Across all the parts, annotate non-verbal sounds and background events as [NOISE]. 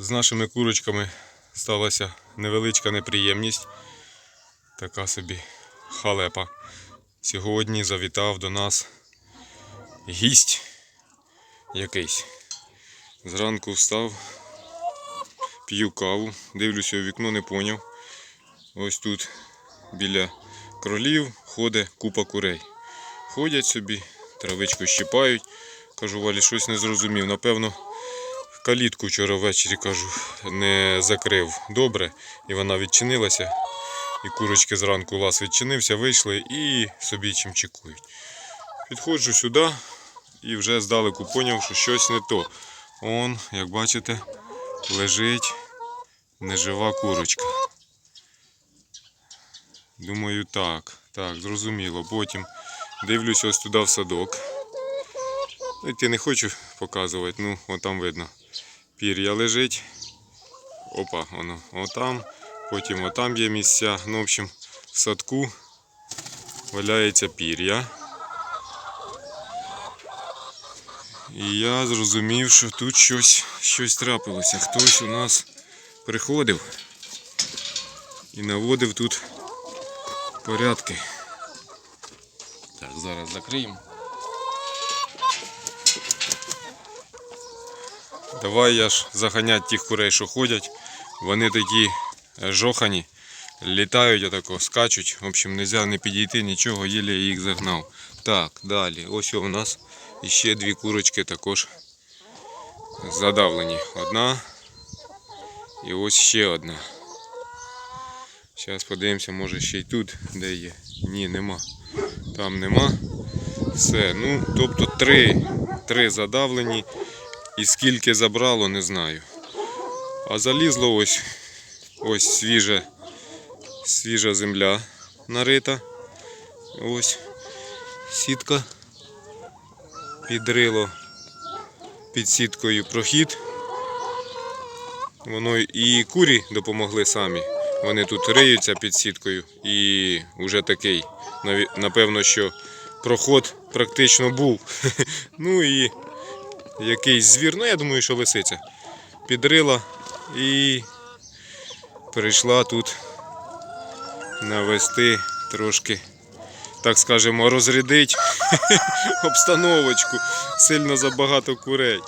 З нашими курочками сталася невеличка неприємність. Така собі халепа. Сьогодні завітав до нас гість якийсь. Зранку встав, п'ю каву, дивлюся у вікно, не поняв. Ось тут біля кролів ходить купа курей. Ходять собі, травичку щипають. Кажу, Валі, щось не зрозумів. Напевно, калітку вчора ввечері кажу, не закрив добре, і вона відчинилася. І курочки зранку лаз відчинився, вийшли і собі чим чекують. Підходжу сюди і вже здалеку поняв, що щось не то. Он, як бачите, лежить нежива курочка. Думаю, так, так, зрозуміло. Потім дивлюсь ось туди в садок. Ну, Йти не хочу показувати, ну, от там видно. Пір'я лежить. Опа, воно, отам. Потім отам є місця. Ну, в общем, в садку валяється пір'я. І я зрозумів, що тут щось, щось трапилося. Хтось у нас приходив і наводив тут порядки. Так, зараз закриємо. Давай я ж заганять тих курей, що ходять. Вони такі е, жохані, літають отако, скачуть. В общем, не можна не підійти, нічого, єлі я їх загнав. Так, далі. Ось у нас іще дві курочки також задавлені. Одна і ось ще одна. Зараз подивимося, може ще й тут де є. Ні, нема. Там нема. Все. Ну, тобто три, три задавлені. І скільки забрало, не знаю. А залізло ось ось свіжа, свіжа земля нарита. Ось сітка. Підрило під сіткою прохід. Воно і курі допомогли самі. Вони тут риються під сіткою і вже такий, напевно, що проход практично був. [LAUGHS] Ну і якийсь звір, ну я думаю, що лисиця. Підрила і прийшла тут навести трошки, так скажемо, розрядить [LAUGHS] обстановочку. Сильно забагато курей.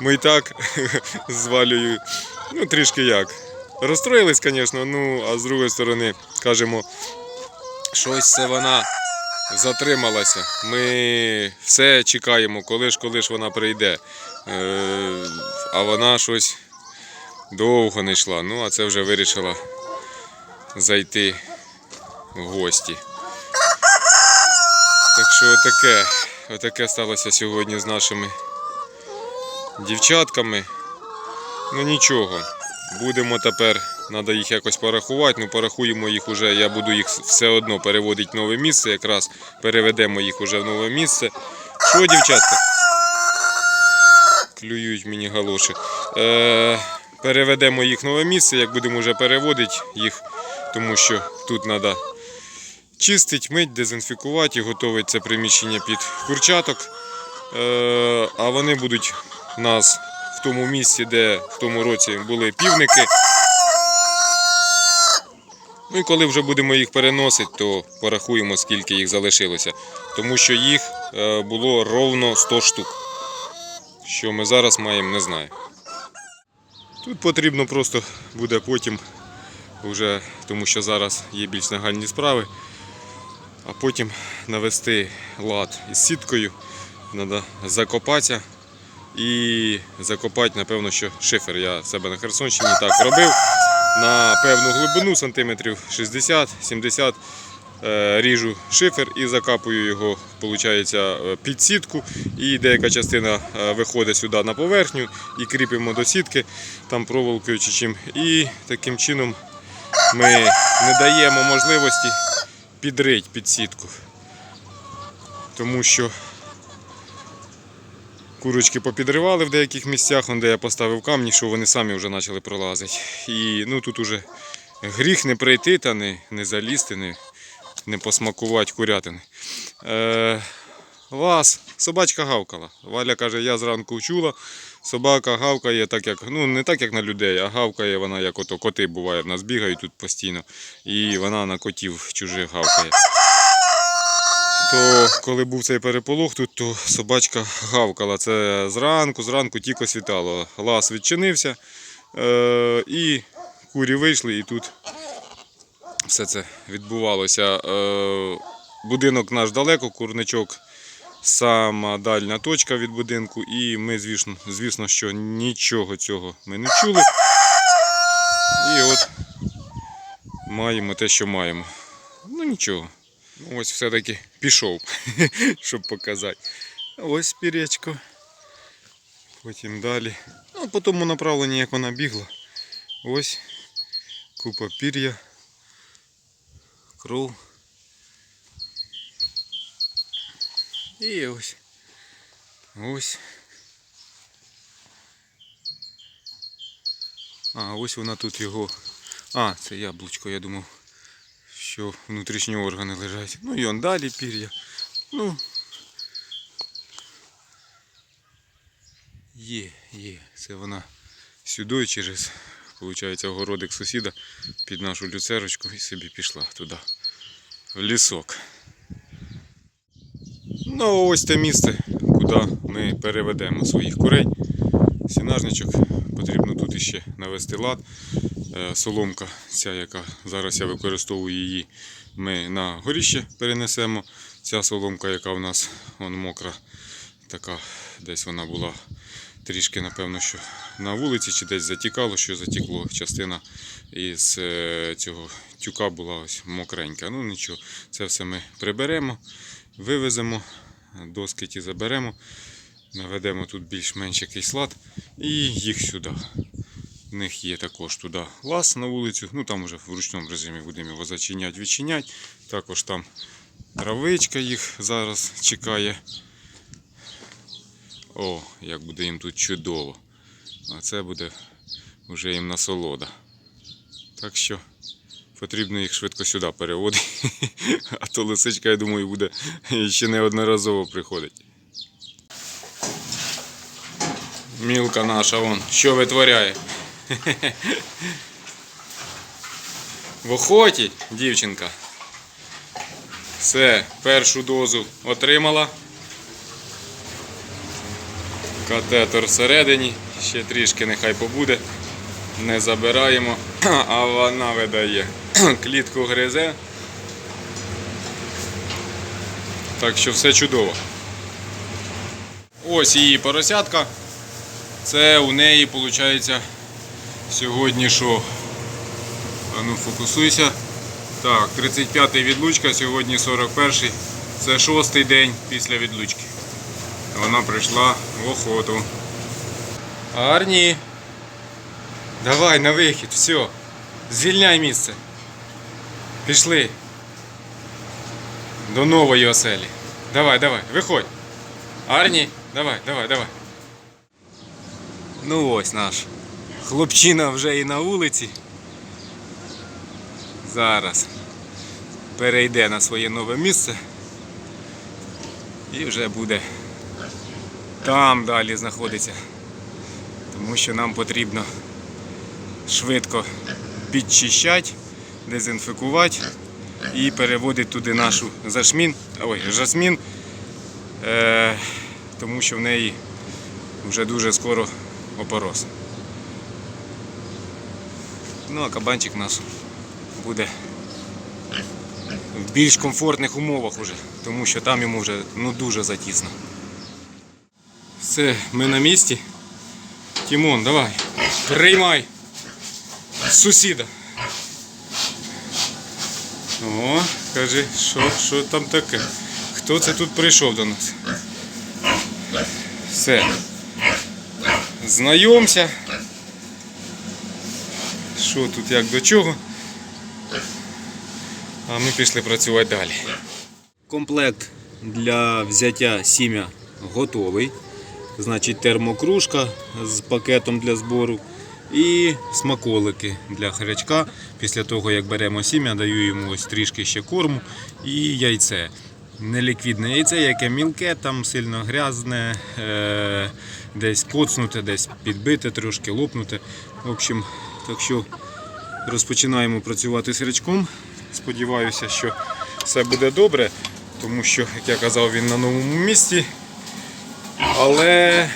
Ми і так [LAUGHS] з Валею, ну трішки як. Розстроїлись, звісно, ну, а з другої сторони, кажемо, щось це вона затрималася. Ми все чекаємо, коли ж, коли ж вона прийде. Е, а вона щось довго не йшла. Ну, а це вже вирішила зайти в гості. Так що отаке, отаке сталося сьогодні з нашими дівчатками. Ну нічого. Будемо тепер, треба їх якось порахувати. Ну порахуємо їх уже. Я буду їх все одно переводити в нове місце. Якраз переведемо їх уже в нове місце. Що, дівчатка? Клюють мені галоші. Е, переведемо їх в нове місце, як будемо вже переводити їх, тому що тут треба чистити, мить, дезінфікувати і готувати це приміщення під курчаток. Е, а вони будуть нас в тому місці, де в тому році були півники. Ну і коли вже будемо їх переносити, то порахуємо, скільки їх залишилося. Тому що їх е, було ровно 100 штук. Що ми зараз маємо, не знаю. Тут потрібно просто буде потім, вже, тому що зараз є більш нагальні справи, а потім навести лад із сіткою. Треба закопатися і закопати, напевно, що шифер. Я себе на Херсонщині так робив. На певну глибину, сантиметрів 60-70 е, ріжу шифер і закапую його виходить, е, під сітку. І деяка частина е, виходить сюди на поверхню і кріпимо до сітки там проволокою чи чим. І таким чином ми не даємо можливості підрити під сітку. Тому що Курочки попідривали в деяких місцях, де я поставив камні, що вони самі вже почали пролазити. І ну, тут уже гріх не прийти та не, не залізти, не, не посмакувати курятини. Е, лас, собачка гавкала. Валя каже, я зранку чула, собака гавкає так, як, ну не так, як на людей, а гавкає вона, як ото коти буває, в нас бігають тут постійно. І вона на котів чужих гавкає. То коли був цей переполох, тут то собачка гавкала. Це зранку, зранку тільки світало. Лас відчинився е- і курі вийшли, і тут все це відбувалося. Е- будинок наш далеко, курничок сама дальня точка від будинку, і ми, звісно, звісно, що нічого цього ми не чули. І от маємо те, що маємо. Ну нічого. Ну, Ось все-таки пішов, [LAUGHS] щоб показати. Ось пірячко. Потім далі. Ну, по тому направленні, як вона бігла. Ось купа пір'я. Кров. І ось. Ось. А, ось вона тут його. А, це яблучко, я думав, що внутрішні органи лежать. Ну і он далі пір'я. Ну. Є, є. Це вона сюди через, виходить, огородик сусіда під нашу люцерочку і собі пішла туди, в лісок. Ну, ось те місце, куди ми переведемо своїх курей. Сінажничок потрібно тут іще навести лад. Е, Соломка, ця, яка зараз я використовую її, ми на горіще перенесемо. Ця соломка, яка у нас вон, мокра, така, десь вона була трішки, напевно, що на вулиці чи десь затікало, що затікло. Частина із е, цього тюка була ось мокренька. Ну нічого, це все ми приберемо, вивеземо, доски ті заберемо, наведемо тут більш-менш якийсь лад і їх сюди. В них є також туди лаз на вулицю. Ну там вже в ручному режимі будемо його зачиняти, відчиняти. Також там травичка їх зараз чекає. О, як буде їм тут чудово. А це буде вже їм насолода. Так що потрібно їх швидко сюди переводити. [LAUGHS] А то лисичка, я думаю, буде ще неодноразово приходить. Мілка наша вон, що витворяє? В охоті, дівчинка. Все, першу дозу отримала. Катетор всередині, ще трішки нехай побуде. Не забираємо, [CLEARS THROAT] а вона видає. [CLEARS THROAT] Клітку гризе. Так що все чудово. Ось її поросятка. Це у неї виходить сьогодні що? Ну фокусуйся. Так, 35-й відлучка, сьогодні 41-й. Це шостий день після відлучки. Вона прийшла в охоту. Арні. Давай на вихід, все. Звільняй місце. Пішли. До нової оселі. Давай, давай, виходь. Арні, давай, давай, давай. Ну ось наш. Хлопчина вже і на вулиці. Зараз перейде на своє нове місце. І вже буде там далі знаходиться. Тому що нам потрібно швидко підчищати, дезінфікувати і переводити туди нашу зашмін, ой, жасмін, е, тому що в неї вже дуже скоро опорос. Ну а кабанчик у нас буде в більш комфортних умовах уже, тому що там йому вже ну, дуже затісно. Все, ми на місці. Тімон, давай, приймай сусіда. О, кажи, що, що там таке? Хто це тут прийшов до нас? Все. Знайомся. Що тут як до чого? А ми пішли працювати далі. Комплект для взяття сім'я готовий. Значить, термокружка з пакетом для збору і смаколики для харячка. Після того, як беремо сім'я, даю йому ось трішки ще корму і яйце. Неліквідне яйце, яке мілке, там сильно грязне, е, десь коцнуте, десь підбите, трошки лопнуте. В общем, так що розпочинаємо працювати з рячком. Сподіваюся, що все буде добре, тому що, як я казав, він на новому місці. Але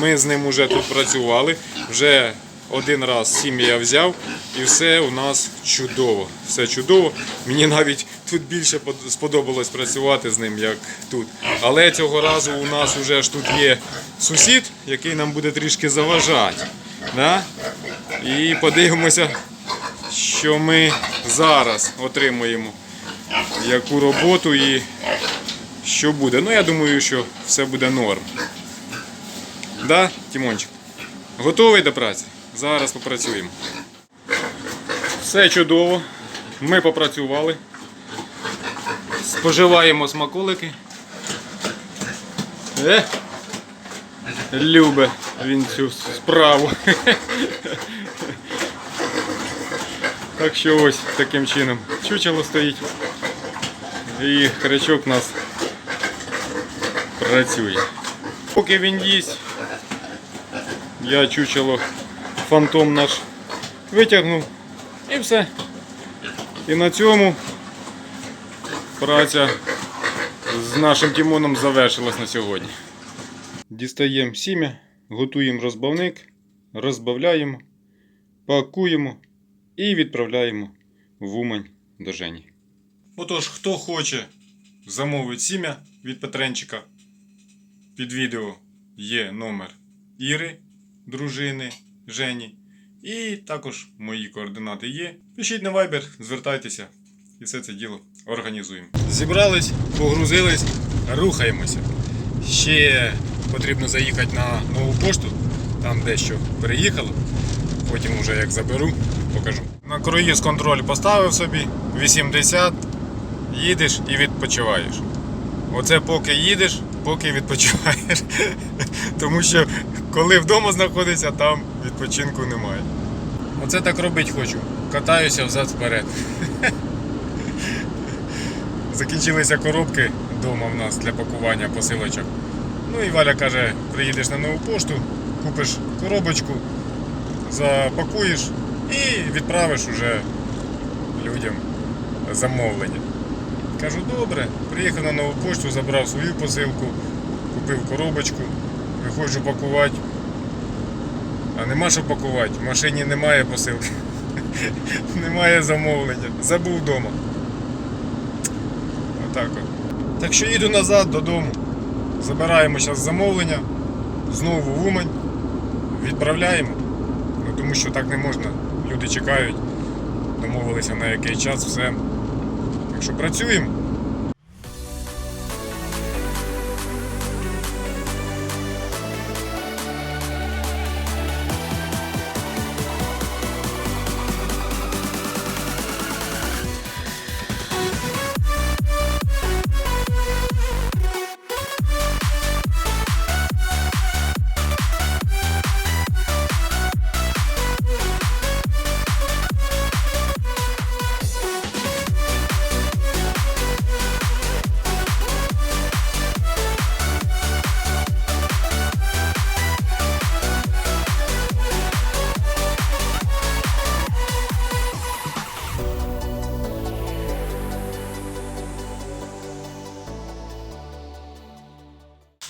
ми з ним вже тут працювали. Вже один раз сім'я я взяв і все у нас чудово. Все чудово. Мені навіть тут більше сподобалось працювати з ним, як тут. Але цього разу у нас вже ж тут є сусід, який нам буде трішки заважати. Да? І подивимося, що ми зараз отримуємо, яку роботу і що буде. Ну, я думаю, що все буде норм. Да, Тімончик? Готовий до праці? Зараз попрацюємо. Все чудово. Ми попрацювали. Споживаємо смаколики. Е? Любе він цю справу. Так що ось таким чином чучело стоїть. І хрячок у нас працює. Поки він їсть, я чучело фантом наш витягнув і все. І на цьому праця з нашим Тімоном завершилась на сьогодні. Дістаємо сім'я, готуємо розбавник, розбавляємо, пакуємо і відправляємо в Умань до Жені. Отож, хто хоче замовити сім'я від Петренчика, під відео є номер Іри, дружини Жені. І також мої координати є. Пишіть на Viber, звертайтеся і все це діло організуємо. Зібрались, погрузились, рухаємося. Ще потрібно заїхати на нову пошту, там дещо переїхало. Потім уже як заберу, покажу. На круїз контроль поставив собі 80, їдеш і відпочиваєш. Оце поки їдеш, поки відпочиваєш. [LAUGHS] Тому що коли вдома знаходишся, там відпочинку немає. Оце так робити хочу. Катаюся взад вперед. [LAUGHS] Закінчилися коробки вдома в нас для пакування посилочок. Ну і Валя каже, приїдеш на нову пошту, купиш коробочку, запакуєш і відправиш уже людям замовлення. Кажу, добре, приїхав на нову пошту, забрав свою посилку, купив коробочку, виходжу пакувати. А нема що пакувати, в машині немає посилки, [LAUGHS] немає замовлення, забув вдома. Отак от. Так що їду назад додому. Забираємо зараз замовлення, знову в Умань, відправляємо. Ну, тому що так не можна. Люди чекають, домовилися на який час, все. Що працюємо.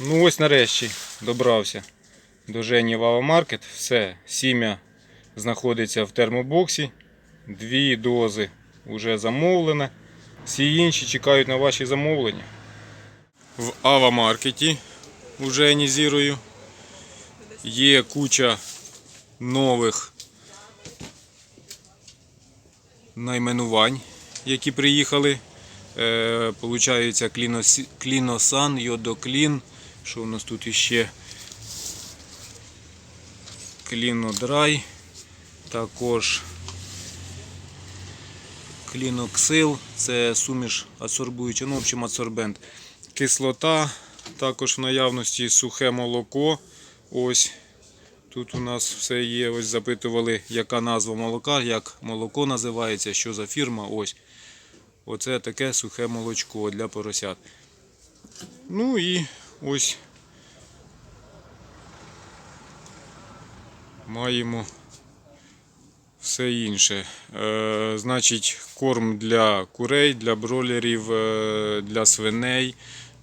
Ну ось нарешті добрався до Жені в Авамаркет. Все, сім'я знаходиться в термобоксі. Дві дози вже замовлено. Всі інші чекають на ваші замовлення. В Авамаркеті у Жені зірою є куча нових найменувань, які приїхали. Е, Получається кліносан, йодоклін. Що у нас тут іще? Клінодрай. Також кліноксил, це суміш адсорбуюча, ну, в общем, адсорбент. Кислота, також в наявності сухе молоко. Ось тут у нас все є. Ось запитували, яка назва молока, як молоко називається, що за фірма. Ось. оце таке сухе молочко для поросят. Ну і ось маємо все інше. Е, значить, корм для курей, для бролерів, е, для свиней,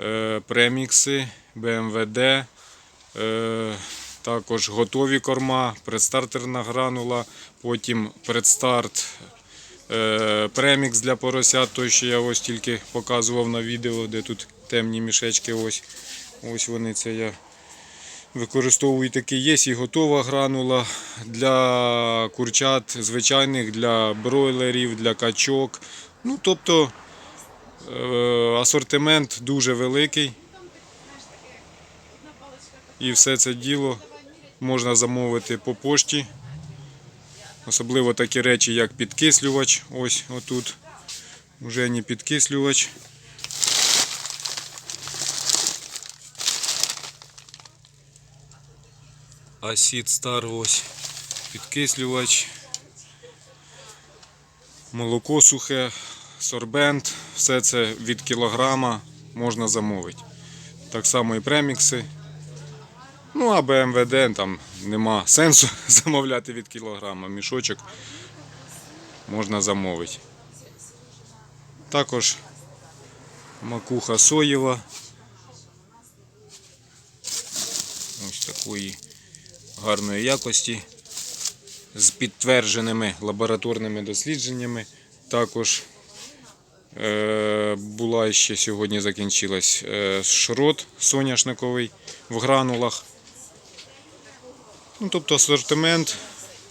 е, премікси, БМВД, також готові корма, предстартерна гранула, потім предстарт премікс для поросят, той, що я ось тільки показував на відео, де тут темні мішечки. Ось, ось вони це я використовую такий. Є і готова гранула для курчат звичайних, для бройлерів, для качок. Ну, тобто е, асортимент дуже великий. І все це діло можна замовити по пошті. Особливо такі речі, як підкислювач. Ось отут. Вже не підкислювач. Асід Стар ось підкислювач. Молоко сухе, сорбент. Все це від кілограма можна замовити. Так само і премікси. Ну, а БМВД там нема сенсу [LAUGHS] замовляти від кілограма. Мішочок можна замовити. Також макуха соєва. Ось такої гарної якості. З підтвердженими лабораторними дослідженнями. Також е, була ще сьогодні закінчилась е, шрот соняшниковий в гранулах. Ну, тобто асортимент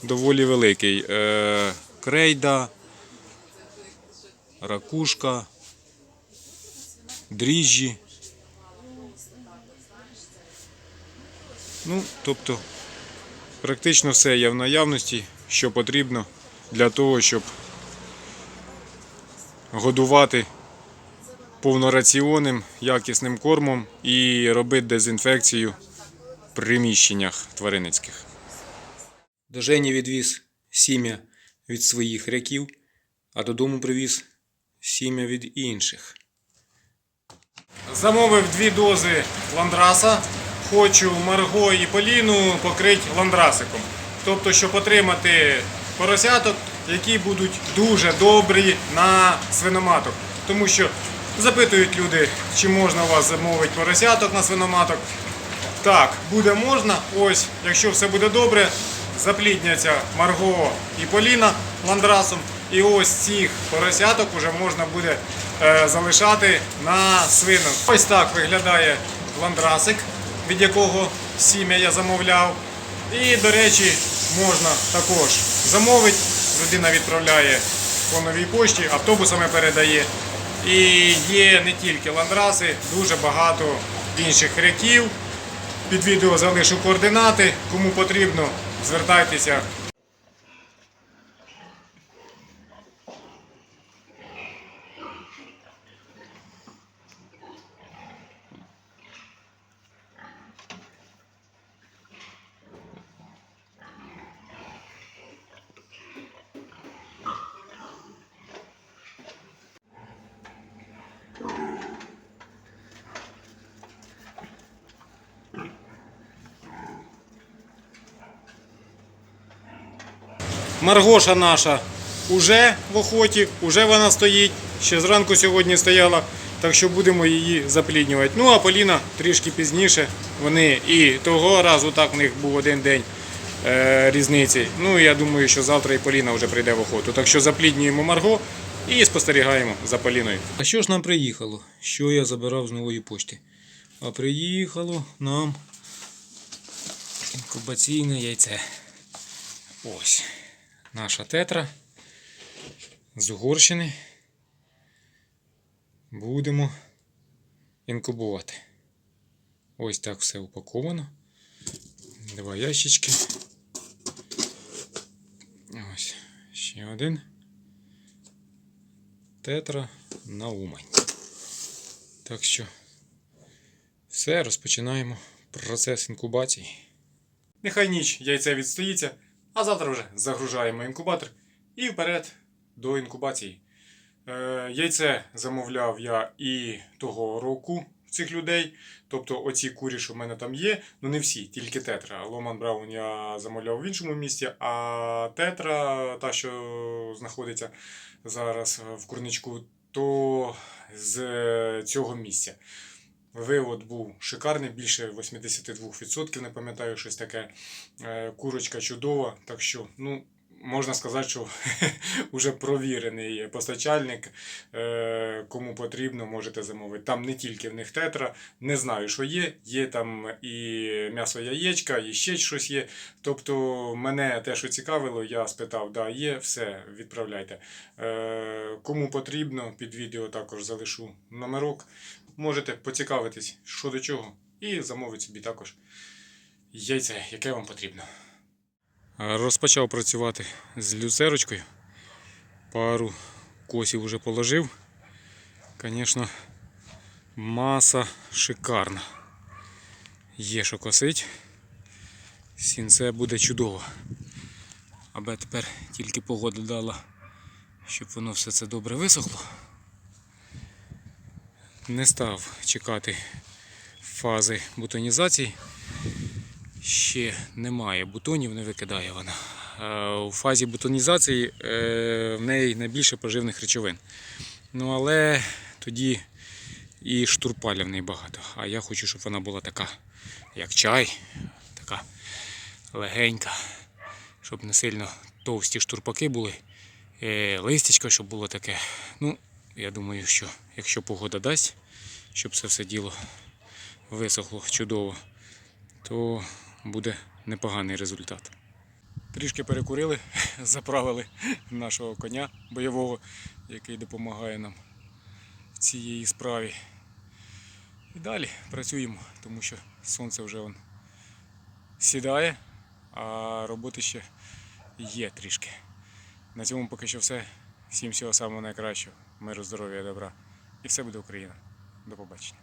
доволі великий. Е, крейда, ракушка, дріжджі. Ну, тобто, практично все є в наявності, що потрібно для того, щоб годувати повнораціонним, якісним кормом і робити дезінфекцію в приміщеннях тваринницьких. До Жені відвіз сім'я від своїх ряків, а додому привіз сім'я від інших. Замовив дві дози ландраса. Хочу Марго і Поліну покрити ландрасиком. Тобто, щоб отримати поросяток, які будуть дуже добрі на свиноматок. Тому що запитують люди, чи можна у вас замовити поросяток на свиноматок. Так, буде можна. Ось, якщо все буде добре, заплідняться Марго і Поліна ландрасом. І ось цих поросяток вже можна буде е, залишати на свинок. Ось так виглядає ландрасик, від якого сім'я я замовляв. І, до речі, можна також замовити. Людина відправляє по новій пошті, автобусами передає. І є не тільки ландраси, дуже багато інших ряків. Під відео залишу координати. Кому потрібно, звертайтеся. Маргоша наша уже в охоті, уже вона стоїть. Ще зранку сьогодні стояла, так що будемо її запліднювати. Ну а Поліна трішки пізніше. Вони і того разу так в них був один день е, різниці. Ну я думаю, що завтра і Поліна вже прийде в охоту. Так що запліднюємо Марго і спостерігаємо за Поліною. А що ж нам приїхало? Що я забирав з нової пошти? А приїхало нам інкубаційне яйце. Ось. Наша тетра з Угорщини. Будемо інкубувати. Ось так все упаковано. Два ящички. Ось ще один. Тетра на Умань. Так що все, розпочинаємо процес інкубації. Нехай ніч яйце відстоїться, а завтра вже загружаємо інкубатор і вперед до інкубації. Е, яйце замовляв я і того року цих людей. Тобто оці курі, що в мене там є, ну не всі, тільки тетра. Ломан Браун я замовляв в іншому місті, а тетра, та, що знаходиться зараз в курничку, то з цього місця. Вивод був шикарний, більше 82%, не пам'ятаю щось таке. Е, Курочка чудова, так що, ну, можна сказати, що [LAUGHS] вже провірений постачальник. Е, Кому потрібно, можете замовити. Там не тільки в них тетра, не знаю, що є. Є там і м'ясо яєчка, і ще щось є. Тобто, мене те, що цікавило, я спитав, да, є, все, відправляйте. Е, Кому потрібно, під відео також залишу номерок. Можете поцікавитись, що до чого, і замовити собі також яйце, яке вам потрібно. Розпочав працювати з люцерочкою. Пару косів вже положив. Звісно, маса шикарна. Є що косить. Сінце буде чудово. Аби тепер тільки погода дала, щоб воно все це добре висохло. Не став чекати фази бутонізації. Ще немає бутонів, не викидає вона. Е, У фазі бутонізації е, в неї найбільше поживних речовин. Ну але тоді і штурпаля в неї багато. А я хочу, щоб вона була така, як чай, така легенька, щоб не сильно товсті штурпаки були, е, листячко, щоб було таке. Ну, я думаю, що якщо погода дасть, щоб це все діло висохло чудово, то буде непоганий результат. Трішки перекурили, [LAUGHS] заправили нашого коня бойового, який допомагає нам в цій справі. І далі працюємо, тому що сонце вже он сідає, а роботи ще є трішки. На цьому поки що все. Всім всього самого найкращого, миру, здоров'я, добра. І все буде Україна. До побачення.